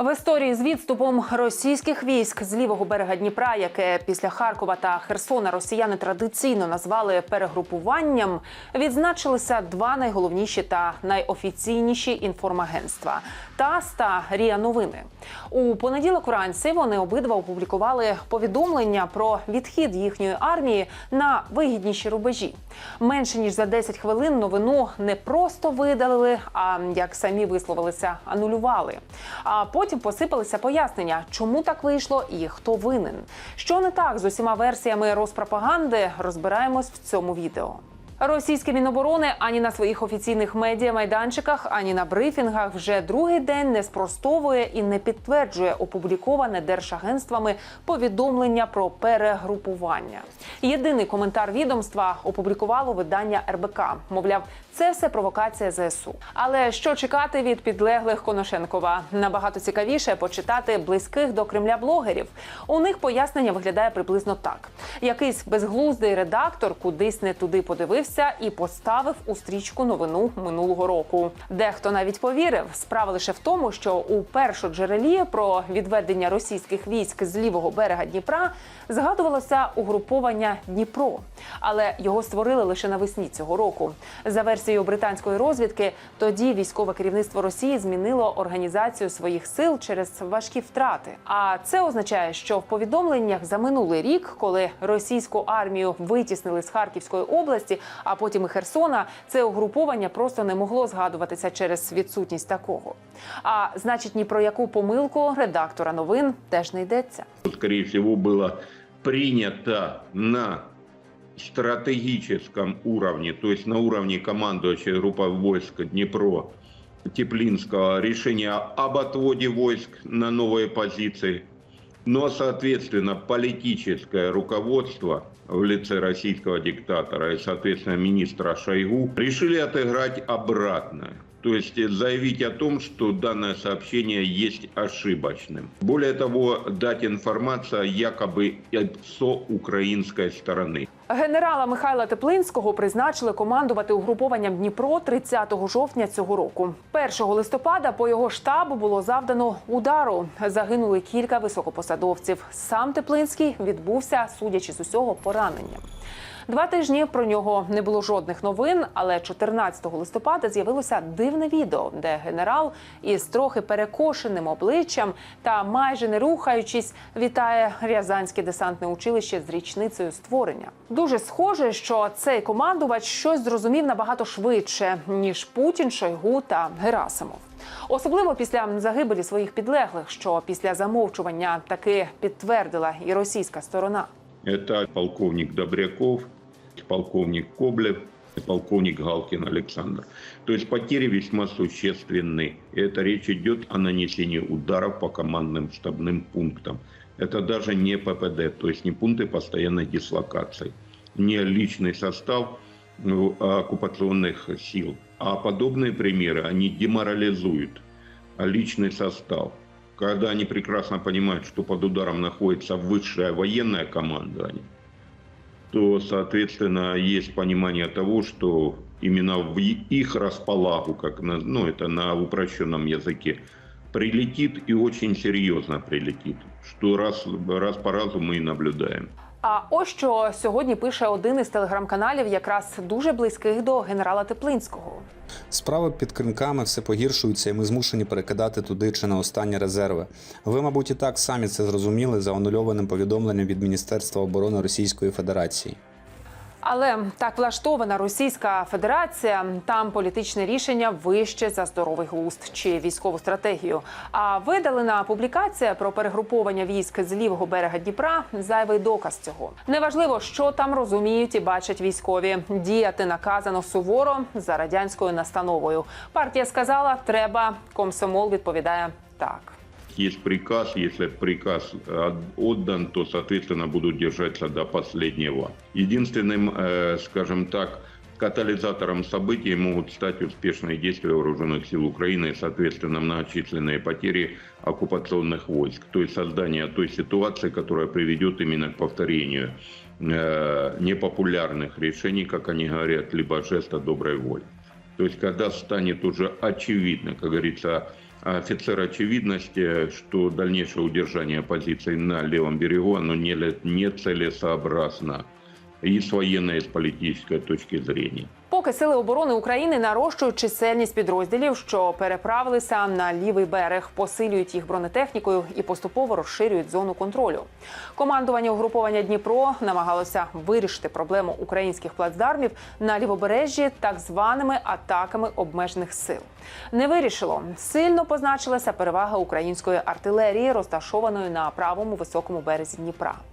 В історії з відступом російських військ з лівого берега Дніпра, яке після Харкова та Херсона росіяни традиційно назвали перегрупуванням, відзначилися два найголовніші та найофіційніші інформагентства ТАСС та Ріа Новини. У понеділок уранці вони обидва опублікували повідомлення про відхід їхньої армії на вигідніші рубежі. Менше ніж за 10 хвилин новину не просто видалили, а як самі висловилися, анулювали. А потім посипалися пояснення, чому так вийшло і хто винен. Що не так з усіма версіями розпропаганди, розбираємось в цьому відео. Російське міноборони ані на своїх офіційних медіа майданчиках, ані на брифінгах вже другий день не спростовує і не підтверджує опубліковане держагентствами повідомлення про перегрупування. Єдиний коментар відомства опублікувало видання РБК. Мовляв, це все провокація ЗСУ. Але що чекати від підлеглих Коношенкова? Набагато цікавіше почитати близьких до Кремля блогерів. У них пояснення виглядає приблизно так: якийсь безглуздий редактор кудись не туди подивився і поставив у стрічку новину минулого року. Дехто навіть повірив. Справа лише в тому, що у першоджерелі про відведення російських військ з лівого берега Дніпра згадувалося угруповання Дніпро, але його створили лише навесні цього року. За версією британської розвідки, тоді військове керівництво Росії змінило організацію своїх сил через важкі втрати. А це означає, що в повідомленнях за минулий рік, коли російську армію витіснили з Харківської області, а потім і Херсона, це угруповання просто не могло згадуватися через відсутність такого. А значить, ні про яку помилку редактора новин теж не йдеться. скорее всего, было принято на стратегическом уровне, то есть на уровне командующей группы войск Днепро Теплинского решение об отводе войск на новые позиции. Но, соответственно, политическое руководство в лице российского диктатора и, соответственно, министра Шойгу решили отыграть обратно. То есть заявить о том, что данное сообщение есть ошибочным. Более того, дать информацию якобы со украинской стороны. Генерала Михайла Теплинського призначили командувати угрупованням Дніпро 30 жовтня цього року. 1 листопада по його штабу було завдано удару. Загинули кілька високопосадовців. Сам Теплинський відбувся, судячи з усього, пораненням. Два тижні про нього не було жодних новин, але 14 листопада з'явилося дивне відео, де генерал із трохи перекошеним обличчям та майже не рухаючись вітає Рязанське десантне училище з річницею створення. Дуже схоже, що цей командувач щось зрозумів набагато швидше ніж Путін, Шойгу та Герасимов. Особливо після загибелі своїх підлеглих, що після замовчування таки підтвердила і російська сторона. Это полковник Добряков, полковник Коблев и полковник Галкин Александр. То есть потери весьма существенны. И это речь идет о нанесении ударов по командным штабным пунктам. Это даже не ППД, то есть не пункты постоянной дислокации, Не личный состав ну, оккупационных сил. А подобные примеры, они деморализуют личный состав. Когда они прекрасно понимают, что под ударом находится высшее военное командование, то, соответственно, есть понимание того, что именно в их располагу, как на, ну, это на упрощенном языке, прилетит и очень серьезно прилетит, что раз, раз по разу мы и наблюдаем. А ось що сьогодні пише один із телеграм-каналів, якраз дуже близьких до генерала Теплинського. Справи під кринками все погіршуються, і ми змушені перекидати туди чи на останні резерви. Ви, мабуть, і так самі це зрозуміли за анульованим повідомленням від Міністерства оборони Російської Федерації. Але так влаштована Російська Федерація, там політичне рішення вище за здоровий глузд чи військову стратегію. А видалена публікація про перегруповання військ з лівого берега Дніпра зайвий доказ цього. Неважливо, що там розуміють і бачать військові. Діяти наказано суворо за радянською настановою. Партія сказала, треба. Комсомол відповідає так. Есть приказ, если приказ э, отдан, то, соответственно, будут держаться до последнего. Единственным, э, скажем так, катализатором событий могут стать успешные действия вооруженных сил Украины и, соответственно, многочисленные потери оккупационных войск. То есть создание той ситуации, которая приведет именно к повторению э, непопулярных решений, как они говорят, либо жеста доброй воли. То есть когда станет уже очевидно, как говорится, офицер очевидности, что дальнейшее удержание позиций на левом берегу оно не, не целесообразно и с военной, и с политической точки зрения. Поки сили оборони України нарощують чисельність підрозділів, що переправилися на лівий берег, посилюють їх бронетехнікою і поступово розширюють зону контролю. Командування угруповання Дніпро намагалося вирішити проблему українських плацдармів на лівобережжі так званими атаками обмежених сил. Не вирішило. Сильно позначилася перевага української артилерії, розташованої на правому високому березі Дніпра.